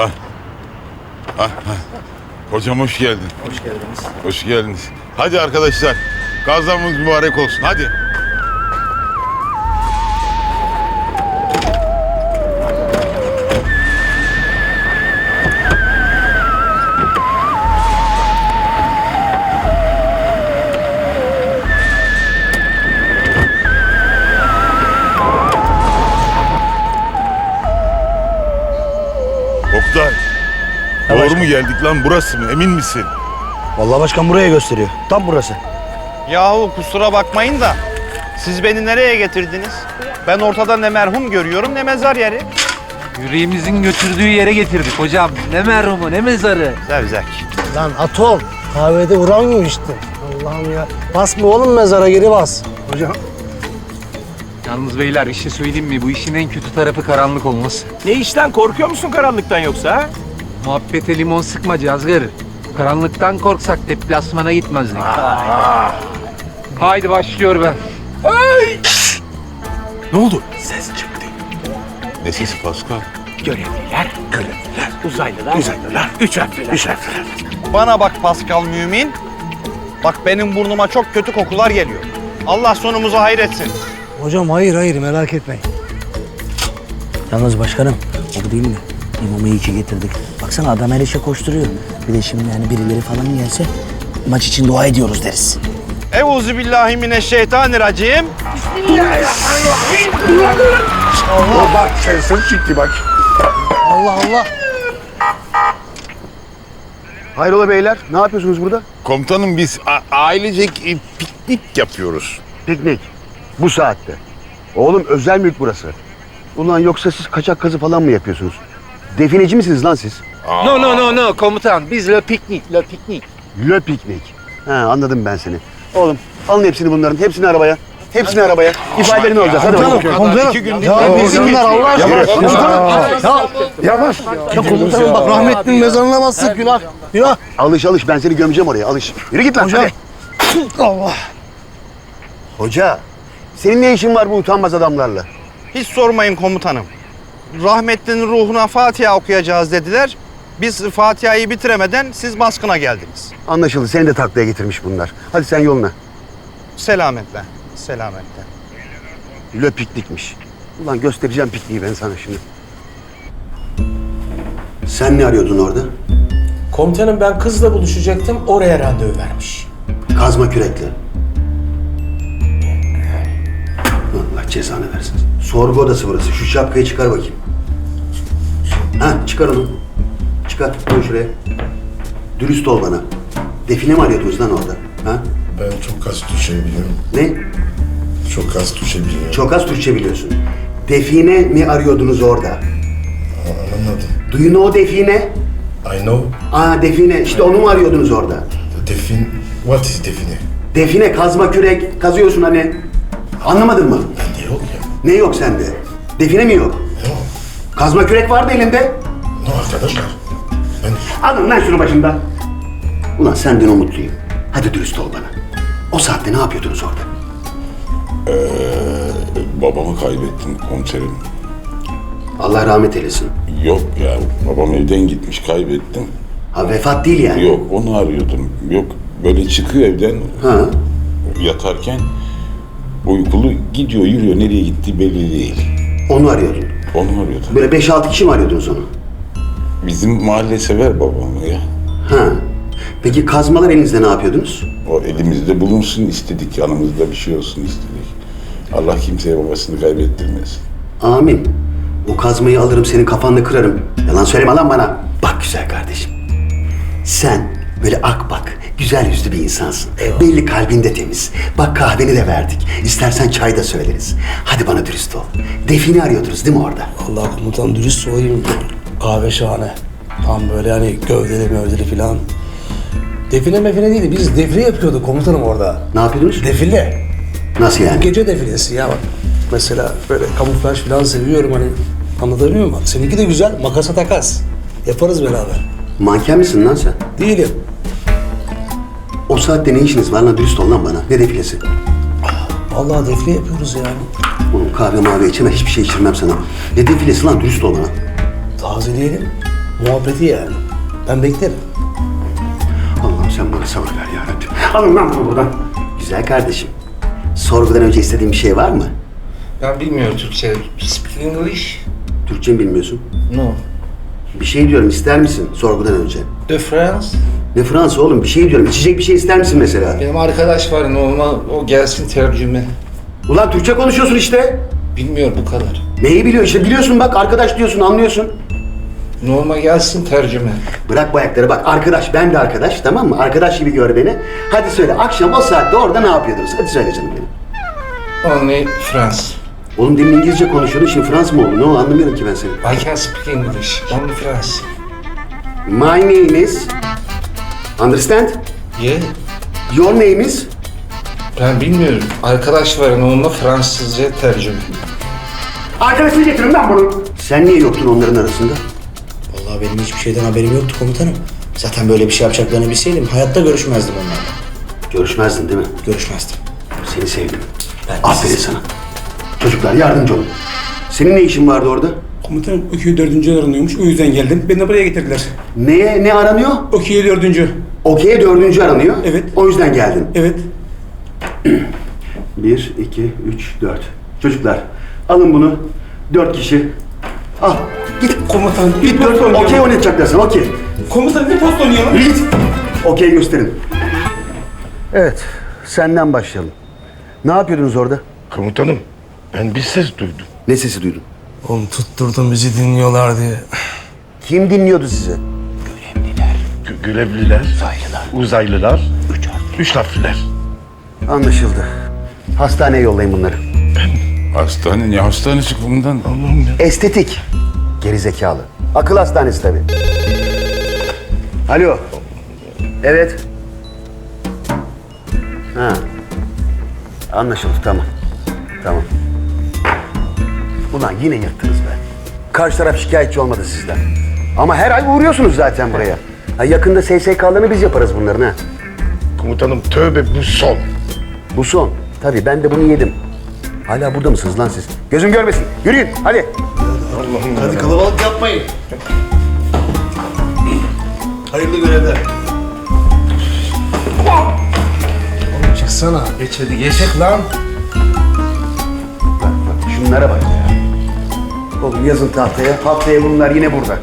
Ha. Ha, ha. Hocam hoş geldin. Hoş geldiniz. Hoş geldiniz. Hadi arkadaşlar. Gazamız mübarek olsun. Hadi. Oktay. Doğru mu geldik lan burası mı? Emin misin? Vallahi başkan buraya gösteriyor. Tam burası. Yahu kusura bakmayın da siz beni nereye getirdiniz? Ben ortada ne merhum görüyorum ne mezar yeri. Yüreğimizin götürdüğü yere getirdik hocam. Ne merhumu ne mezarı. Zevzek. Lan atom kahvede uğramıyor işte. Allah'ım ya. Basma oğlum mezara geri bas. Hocam. Yalnız beyler işi söyleyeyim mi? Bu işin en kötü tarafı karanlık olması. Ne işten korkuyor musun karanlıktan yoksa? ha? Muhabbete limon sıkma Cazgır. Karanlıktan korksak deplasmana gitmezdik. Haydi başlıyor ben. Ne oldu? Ses çıktı. Ne sesi Pascal? Görevliler, görevliler, uzaylılar, uzaylılar, üç harfliler. Üç harfliler. Bana bak Pascal mümin. Bak benim burnuma çok kötü kokular geliyor. Allah sonumuzu hayretsin. Hocam hayır hayır merak etmeyin. Yalnız başkanım o değil mi? İmamı iyi ki getirdik. Baksana adam her işe koşturuyor. Bir de şimdi yani birileri falan gelse maç için dua ediyoruz deriz. Euzu billahi mineşşeytanirracim. Allah Allah. Hayrola beyler, ne yapıyorsunuz burada? Komutanım biz ailecek e, piknik yapıyoruz. Piknik. Bu saatte. Oğlum özel mülk burası. Ulan yoksa siz kaçak kazı falan mı yapıyorsunuz? Defineci misiniz lan siz? No no no no komutan biz le piknik le piknik. Le piknik. Ha anladım ben seni. Oğlum alın hepsini bunların, hepsini arabaya. Hepsini arabaya. İfadelerini alacağız. Hadi bakalım. Komutanım. Ya bilsinler Allah aşkına. Komutanım. Ya. Yavaş. Ya komutanım bak rahmetlinin mezarına bastık günah. Günah. Alış alış ben seni gömeceğim oraya alış. Yürü git lan Hocam. hadi. Allah. Hoca, senin ne işin var bu utanmaz adamlarla? Hiç sormayın komutanım. Rahmetlinin ruhuna Fatiha okuyacağız dediler. Biz Fatiha'yı bitiremeden siz baskına geldiniz. Anlaşıldı. Seni de taklaya getirmiş bunlar. Hadi sen yoluna. Selametle. Selametle. Le piknikmiş. Ulan göstereceğim pikniği ben sana şimdi. Sen ne arıyordun orada? Komutanım ben kızla buluşacaktım, oraya randevu vermiş. Kazma kürekle. Cezanı versin. Sorgu odası burası. Şu şapkayı çıkar bakayım. Ha çıkar onu. Çıkar. Koy şuraya. Dürüst ol bana. Define mi arıyordunuz lan orada? Ha? Ben çok az Türkçe biliyorum. Ne? Çok az Türkçe biliyorum. Çok az Türkçe biliyorsun. Define mi arıyordunuz orada? Anlamadım. Do you know define? I know Aa define. İşte onu mu arıyordunuz orada? defin... What is define? Define kazma kürek kazıyorsun hani. Anlamadın mı? Ne yok sende? Define mi yok? Yok. Kazma kürek vardı elinde. No arkadaşlar. Ben Alın lan şunu başımdan. Ulan senden umutluyum. Hadi dürüst ol bana. O saatte ne yapıyordunuz orada? Babamı kaybettim komiserim. Allah rahmet eylesin. Yok ya babam evden gitmiş kaybettim. Ha vefat değil yani. Yok onu arıyordum. Yok böyle çıkıyor evden Ha. yatarken uykulu gidiyor yürüyor nereye gittiği belli değil. Onu arıyordun. Onu arıyordum. Böyle 5-6 kişi mi arıyordunuz onu? Bizim mahalle sever babamı ya. Ha. Peki kazmalar elinizde ne yapıyordunuz? O elimizde bulunsun istedik yanımızda bir şey olsun istedik. Allah kimseye babasını kaybettirmesin. Amin. O kazmayı alırım senin kafanla kırarım. Yalan söyleme lan bana. Bak güzel kardeşim. Sen böyle akbak, güzel yüzlü bir insansın. Belli kalbinde temiz. Bak kahveni de verdik. İstersen çay da söyleriz. Hadi bana dürüst ol. Defini arıyordunuz değil mi orada? Allah komutan dürüst olayım. Kahve şahane. Tam böyle hani gövdeli mövdeli falan. Defile mefile değildi. Biz defile yapıyorduk komutanım orada. Ne yapıyordunuz? Defile. Nasıl yani? Gece defilesi ya bak. Mesela böyle kamuflaj falan seviyorum hani. Anlatabiliyor muyum? Seninki de güzel. Makasa takas. Yaparız beraber. Manken misin lan sen? Değilim. O saatte ne işiniz var lan dürüst ol lan bana. Ne defilesi? Vallahi defile yapıyoruz yani. Oğlum kahve mavi içemem hiçbir şey içirmem sana. Ne defilesi lan dürüst ol bana. Tazeleyelim. Muhabbeti yani. Ben beklerim. Allah'ım sen bana sabır ver ya Rabbim. Alın lan bunu buradan. Güzel kardeşim. Sorgudan önce istediğin bir şey var mı? Ben bilmiyorum Türkçe. Speak English? Türkçe mi bilmiyorsun? No. Bir şey diyorum ister misin sorgudan önce? De France? Ne Fransa oğlum bir şey diyorum. İçecek bir şey ister misin mesela? Benim arkadaş var normal o gelsin tercüme. Ulan Türkçe konuşuyorsun işte. Bilmiyor bu kadar. Neyi biliyor işte biliyorsun bak arkadaş diyorsun anlıyorsun. Normal gelsin tercüme. Bırak bu ayakları bak arkadaş ben de arkadaş tamam mı? Arkadaş gibi gör beni. Hadi söyle akşam o saatte orada ne yapıyordunuz? Hadi söyle canım benim. Only France. Oğlum demin İngilizce konuşuyordun şimdi Fransız mı oldu? Ne o anlamıyorum ki ben seni. I can speak English. Only France. My name is... Understand? Yeah. Your name is... Ben bilmiyorum. Arkadaş var onunla Fransızca tercüme. Arkadaşını getirin lan bunu. Sen niye yoktun onların arasında? Vallahi benim hiçbir şeyden haberim yoktu komutanım. Zaten böyle bir şey yapacaklarını bilseydim hayatta görüşmezdim onlarla. Görüşmezdin değil mi? Görüşmezdim. Seni sevdim. Aferin sana. Çocuklar yardımcı olun. Senin ne işin vardı orada? Komutanım Ökü'yü dördüncü aranıyormuş. O yüzden geldim. Beni de buraya getirdiler. Neye ne aranıyor? Ökü'yü dördüncü. Okey'e dördüncü aranıyor. Evet. O yüzden geldin. Evet. Bir, iki, üç, dört. Çocuklar alın bunu. Dört kişi. Al. Git. Komutanım bir Git dört. oynayalım. Okey oynayacaklar sana. Okey. Komutanım bir post oynayalım. Git. Okey gösterin. Evet. Senden başlayalım. Ne yapıyordunuz orada? Komutanım ben bir ses duydum. Ne sesi duydun? Oğlum tutturdun bizi dinliyorlar diye. Kim dinliyordu sizi? Gö- görevliler, uzaylılar, üç, üç harfliler. Anlaşıldı. Hastaneye yollayın bunları. Hastane, ne hastanesi komutan? Allah'ım ya. Estetik. Gerizekalı. Akıl hastanesi tabii. Alo. Evet. Ha. Anlaşıldı tamam. Tamam. Ulan yine yırttınız be. Karşı taraf şikayetçi olmadı sizden. Ama her ay uğruyorsunuz zaten buraya. Ha, yakında SSK'larını biz yaparız bunların ha. Komutanım tövbe bu son. Bu son. Tabii ben de bunu yedim. Hala burada mısınız lan siz? Gözüm görmesin. Yürüyün hadi. Allah'ım Hadi kalabalık yapmayın. Hayırlı görevler. Oğlum çıksana. Geç hadi geç. Çık lan. Şunlara bak ya. Oğlum yazın tahtaya. Haftaya bunlar yine burada.